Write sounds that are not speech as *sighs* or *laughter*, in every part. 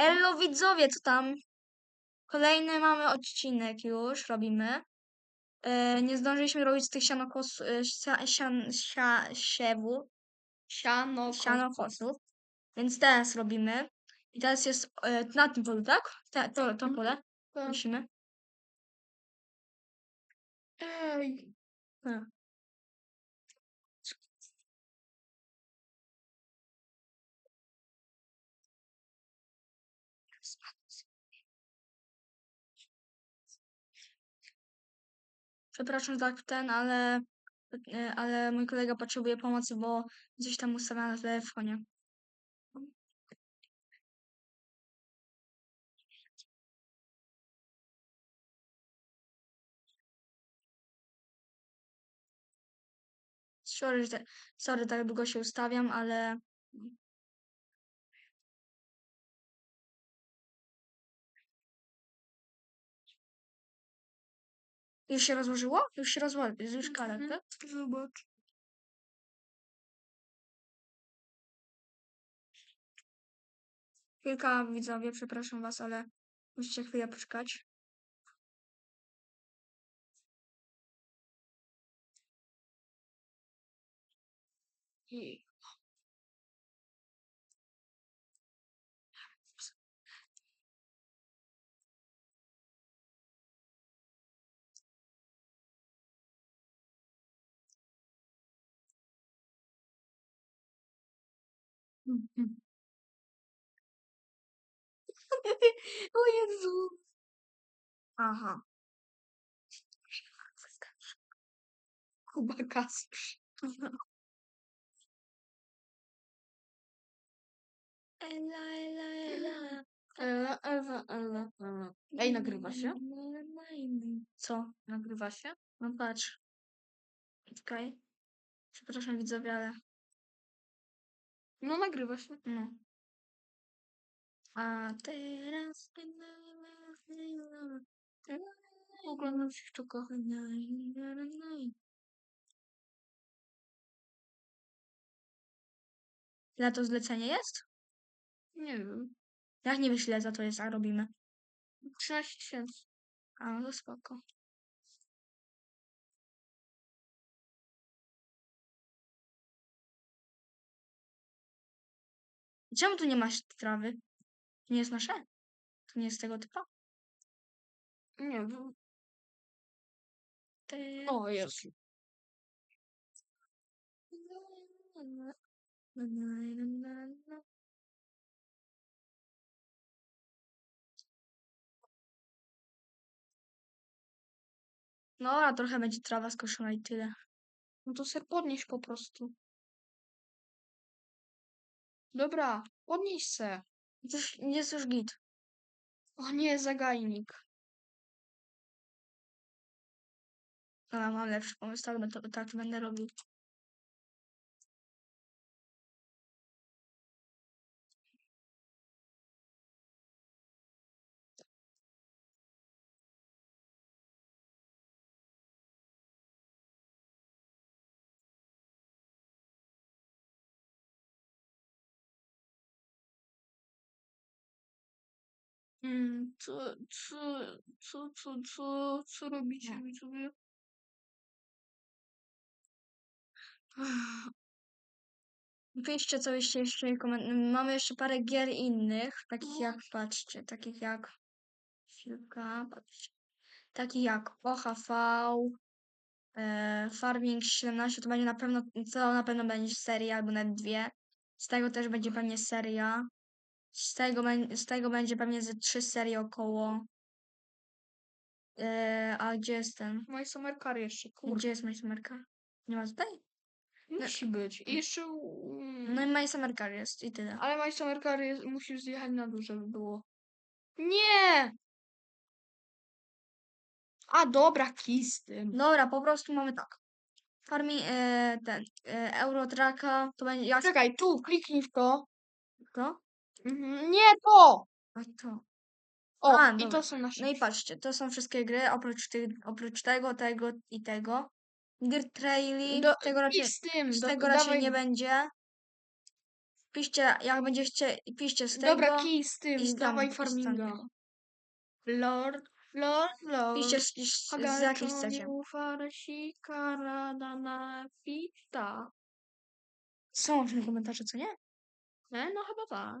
Elo widzowie, co tam? Kolejny mamy odcinek już, robimy. E, nie zdążyliśmy robić z tych sianokos, e, sia, sian, sia, siewu, Siano. sianokosów, więc teraz robimy. I teraz jest e, na tym polu, tak? Te, to, to pole Tak. musimy. Ej. A. Przepraszam za ten, ale, e, ale mój kolega potrzebuje pomocy, bo gdzieś tam ustawiam na telefonie. Sorry, sorry, tak długo się ustawiam, ale już się rozłożyło? Już się rozłożyło, jest już kalet, Mhm. tak? Zobacz. Chwilka, widzowie, przepraszam was, ale musicie chwilę poczekać. I... o Jezu. Aha. Kuba Kasusz. Ela, ela, ela. Ela, Ewa, Ela, Ela. Ej, nagrywa się? Co? Nagrywa się? No patrz. Czekaj. Przepraszam widzowie, ale No, nagrywa się. no. A teraz... Oglądam się to kochania. Ile to zlecenie jest? Nie wiem. Jak nie wiesz ile za to jest, a robimy? 13 tysięcy. A no to spoko. Czemu tu nie masz trawy? To nie jest nasze? To nie jest tego typa? Nie wiem. Ty... O, jest. No, a trochę będzie trawa skoszona i tyle. No to se podnieś po prostu. Dobra, podnieś se. Jest już git. O nie, zagajnik. A, mam lepszy pomysł, tak, tak będę robił. Mm, co, co, co, co, co, co robicie, Nie. widzowie? Piszcie, *sighs* co byście jeszcze koment... Mamy jeszcze parę gier innych, takich jak, patrzcie, takich jak chwilka, patrzcie. Takich jak OHV, e, Farming 17, to będzie na pewno, to na pewno będzie seria, albo nawet dwie. Z tego też będzie pewnie seria. Z tego, z tego będzie pewnie ze trzy serie około. E, a gdzie jest ten? My Summer Car jeszcze, Gdzie kurde. jest My Summer Car? Nie ma tutaj? Musi być. I jeszcze... mm, No i My Summer Car jest i tyle. Ale My Summer Car jest, musisz zjechać na dół, żeby było. Nie! A dobra, kij z tym. Dobra, po prostu mamy tak. Farmi, e, ten, e, Eurotraka, to będzie jak Czekaj, tu, kliknij w to. to? Mhm, Nie to! A to. O, A, i dobra. to są nasze. No i patrzcie, to są wszystkie gry, oprócz, tych, oprócz tego, tego i tego. Gry traili, Do, tego raczej, z tym, z do, tego raczej dawaj, nie będzie. Piszcie, jak będziecie, piszcie z tego. Dobra, kij z tym, i z tam- i z farminga. tamtego. Lord, lord, lord. Piszcie z, z, z jakiej chcecie. Są różne komentarze, co nie? E, no chyba tak.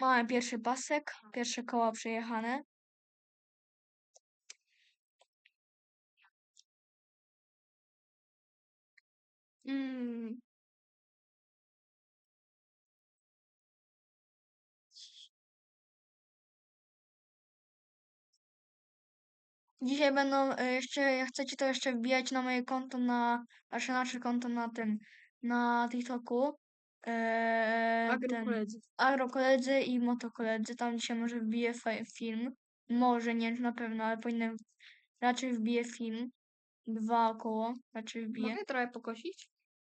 Mamy pierwszy pasek, pierwsze koła przejechane. Mm. Dzisiaj będą e, jeszcze, jak chcecie, to jeszcze wbijać na moje konto na, nasze nasze konto na tym, na TikToku. Eee, Agrokoledzy. agrokoledzy i motokoledzy. Tam dzisiaj może wbiję fa- film. Może, nie wiem czy na pewno, ale powinien, raczej wbiję film. Dwa około, raczej wbiję. Mogę trochę pokosić?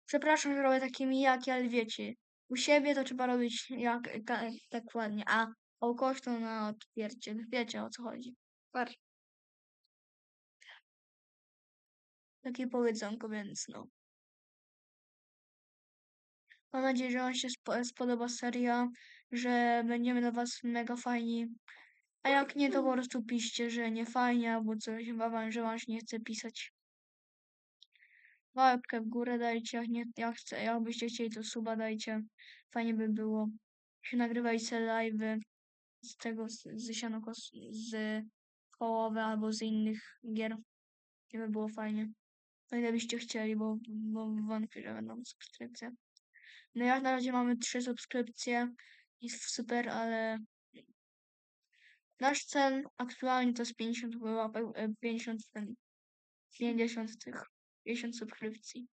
Przepraszam, że robię takie mijaki, ale wiecie, u siebie to trzeba robić jak, ta, tak ładnie, a u kogoś to na odpiercie. Wiecie o co chodzi. Patrz. Takie powiedzonko, więc no. Mam nadzieję, że Wam się spo- spodoba seria, że będziemy dla Was mega fajni. A jak nie, to po prostu piszcie, że nie fajnie albo coś, wam, że Wam się nie chce pisać. Łapkę w górę dajcie, jak, nie, jak, chce, jakbyście chcieli, to suba dajcie. Fajnie by było. Się nagrywajcie live'y z tego, z, z sianokos, z połowy albo z innych gier. Nie by było fajnie. O ile byście chcieli, bo, bo wątpię, że będą subskrypcje. No jak na razie mamy trzy subskrypcje. Jest super, ale nasz cel aktualnie to jest 50 łapek, e, 50, ten, 50 tych, 50 subskrypcji.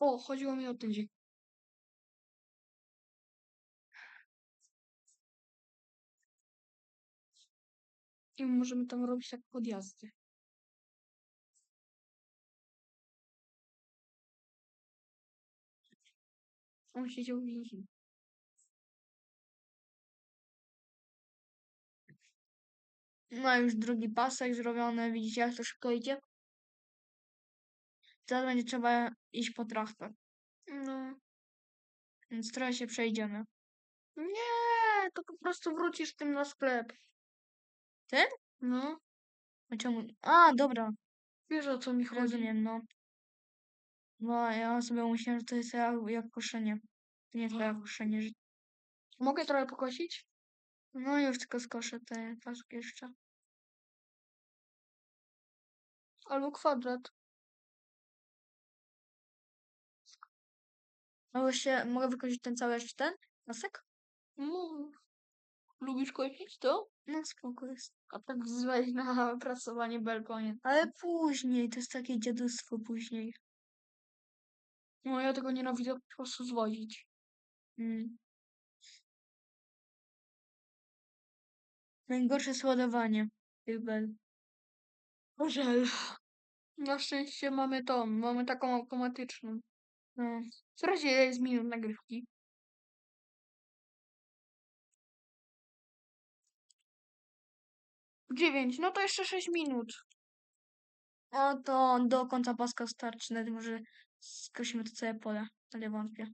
O, chodziło mi o ten I możemy tam robić tak podjazdy. On siedział w więzieniu. No już drugi pasek zrobiony, widzicie jak to szybko idzie? Teraz będzie trzeba iść po traktor, No. więc trochę się przejdziemy. Nie, to po prostu wrócisz tym na sklep. Ty? No, A czemu? A, dobra, wiesz o co mi chodzi. rozumiem, no. Bo ja sobie myślałem, że to jest jak, jak koszenie. To nie jak koszenie, że... Mogę trochę pokosić? No już tylko skoszę te pasek jeszcze. Albo kwadrat. Mogę się, mogę wykończyć ten cały jeszcze ten pasek? No. Lubisz kosić to? No spoko jest. A tak wzwać na *laughs* pracowanie belkonie. Ale później, to jest takie dziadostwo później. No ja tego nienawidzę po prostu zwozić. Mm. Najgorsze sładowanie tych bel. Żel. Na szczęście mamy tą, mamy taką automatyczną. No. W razie jest minut nagrywki. Dziewięć, no to jeszcze sześć minut. O, to do końca paska starczy, nawet może skosimy to całe pole, ale wątpię.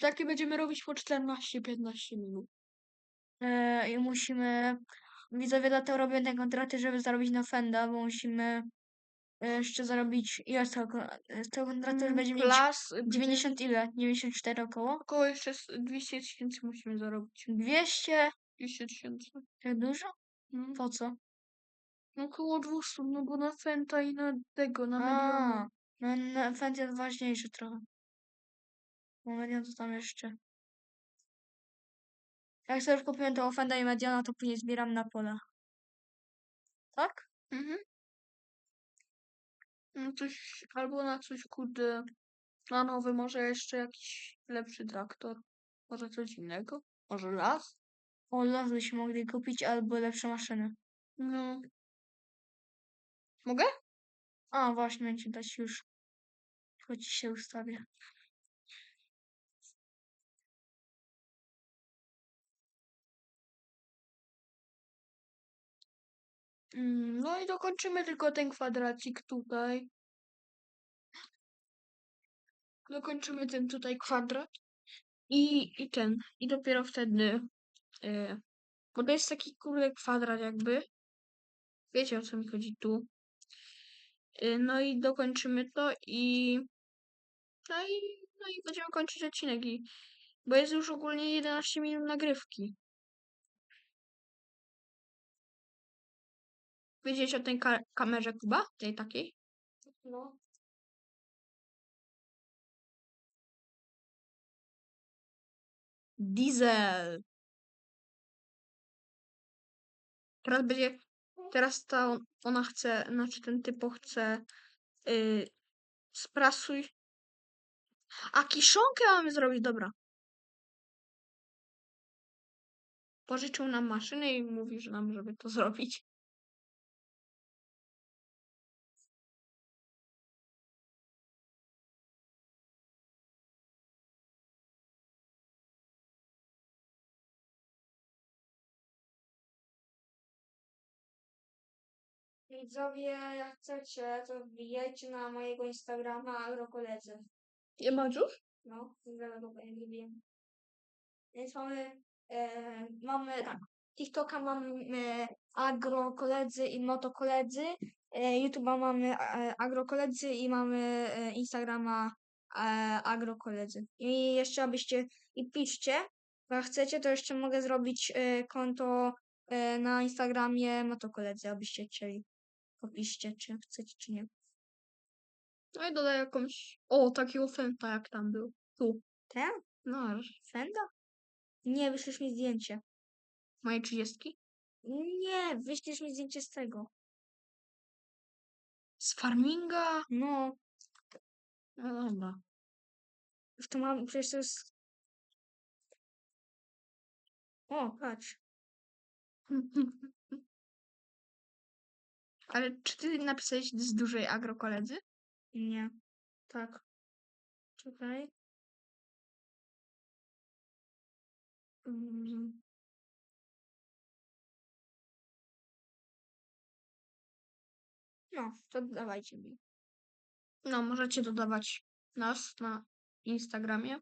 Takie będziemy robić po 14-15 minut. E, I musimy, widzowie dlatego robię te kontrakty, żeby zarobić na Fenda, bo musimy jeszcze zarobić, ile z tego, kon- z tego kontraktu już będzie mieć Klas 90 ile? 94 około? Około jeszcze s- 200 tysięcy musimy zarobić. 200? 200 tysięcy. Tak dużo? No. Po co? No około 200, no bo na Fenta i na tego, na A, Mediona. No, no fent jest ważniejszy trochę. Bo median to tam jeszcze. Jak sobie już kupiłem tego fenda i mediana, to później zbieram na pole. Tak? Mhm. No coś, albo na coś, kurde, na nowy, może jeszcze jakiś lepszy traktor. Może coś innego? Może las? O, las byśmy mogli kupić albo lepsze maszyny. No. Mogę? A, właśnie, miałem ci dać już. Ci się ustawię. No i dokończymy tylko ten kwadracik tutaj. Dokończymy ten tutaj kwadrat. I, i ten. I dopiero wtedy. e, bo to jest taki kurde kwadrat jakby. Wiecie o co mi chodzi tu. E, no i dokończymy to i. No i, no i będziemy kończyć odcinek. I, bo jest już ogólnie 11 minut nagrywki. Wiedzieć o tej ka- kamerze Kuba? Tej takiej? No. Diesel. Teraz będzie. Teraz ta ona chce, znaczy ten typo chce. Yy, sprasuj. A kiszonkę mamy zrobić, dobra. Pożyczył nam maszynę i mówi, że nam, żeby to zrobić. Widzowie, jak chcecie, to wbijajcie na mojego Instagrama agrokoledzy. Nie masz już? No, nie wiem. Więc mamy, e, mamy tak, TikToka mamy agrokoledzy i motokoledzy, e, YouTube'a mamy e, agrokoledzy i mamy e, Instagrama e, agrokoledzy. I jeszcze abyście, i piszcie, jak chcecie, to jeszcze mogę zrobić e, konto e, na Instagramie motokoledzy, abyście chcieli. Popiszcie, czy chcecie, czy nie. No i dodaj jakąś. O, takiego fenta jak tam był. Tu. Ten? No. Fenda? Nie, wyślesz mi zdjęcie. Moje trzydziestki. Nie, wyślesz mi zdjęcie z tego. Z farminga. No, No dobra. już to mam, przecież to jest... O, patrz. *laughs* Ale czy ty napisałeś z dużej agrokoledzy? Nie. Tak. Czekaj. Mm. No, to dawajcie mi. No, możecie dodawać nas na Instagramie.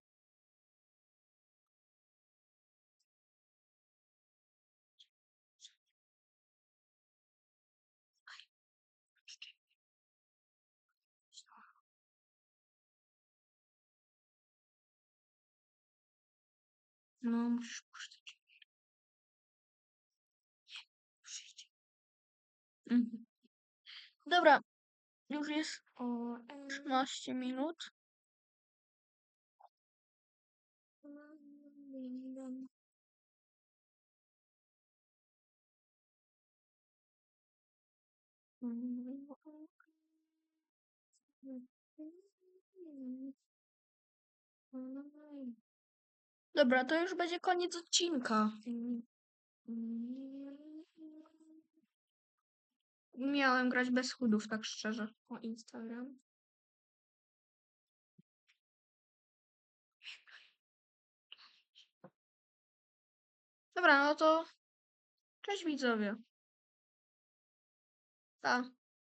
No, musisz puszczać. Przyjdzie. Mhm. Dobra, już jest O, em, 13 minut. Dobra, to już będzie koniec odcinka. Miałem grać bez chudów, tak szczerze. O, Instagram. Dobra, no to cześć widzowie. Pa.